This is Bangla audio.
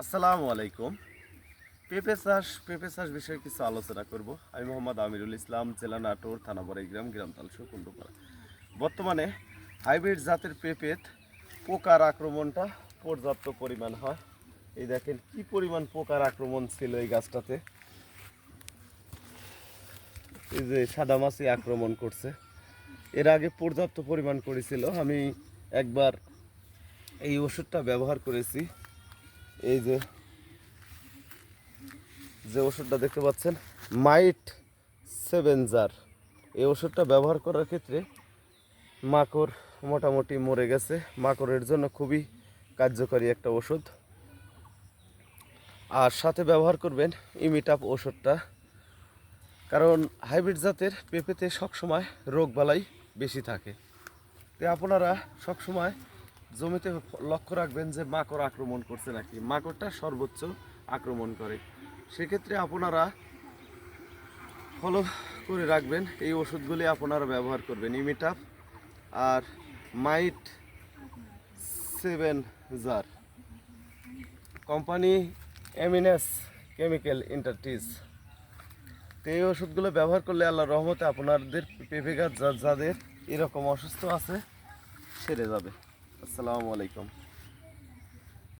আসসালামু আলাইকুম। পেঁপে চাষ পেঁপে চাষ বিষয়ে কিছু আলোচনা করব। আমি মোহাম্মদ আমিরুল ইসলাম, জেলা নাটোর, থানা বড়াইগ্রাম, গ্রাম তালসু, কুণ্ডুপাড়া। বর্তমানে হাইব্রিড জাতের পেঁপেত পোকার আক্রমণটা পর্যাপ্ত পরিমাণ হয়। এই দেখেন কি পরিমাণ পোকার আক্রমণ ছিল এই গাছটাতে। এই যে সাদামাছি আক্রমণ করছে। এর আগে পর্যাপ্ত পরিমাণ করেছিল। আমি একবার এই ওষুধটা ব্যবহার করেছি। এই যে যে ওষুধটা দেখতে পাচ্ছেন মাইট সেভেনজার এই ওষুধটা ব্যবহার করার ক্ষেত্রে মাকড় মোটামুটি মরে গেছে। মাকড়ের জন্য খুবই কার্যকরী একটা ওষুধ। আর সাথে ব্যবহার করবেন ইমিটাপ ওষুধটা। কারণ হাইব্রিড জাতের পেঁপেতে সবসময় রোগ বালাই বেশি থাকে। তো আপনারা সবসময় জমিতে লক্ষ্য রাখবেন যে মাকড় আক্রমণ করছে নাকি। মাকড়টা সর্বোচ্চ আক্রমণ করে। সেক্ষেত্রে আপনারা ফলো করে রাখবেন। এই ওষুধগুলি আপনারা ব্যবহার করবেন। ইমিটাপ আর মাইট সেভেন জার। কোম্পানি এমিনেস কেমিক্যাল ইন্টারটিজ তো এই ওষুধগুলো ব্যবহার করলে আল্লাহ রহমতে আপনাদের পেঁপে গাছ যাদের এরকম অসুস্থ আছে, সেরে যাবে। আসসালামু আলাইকুম।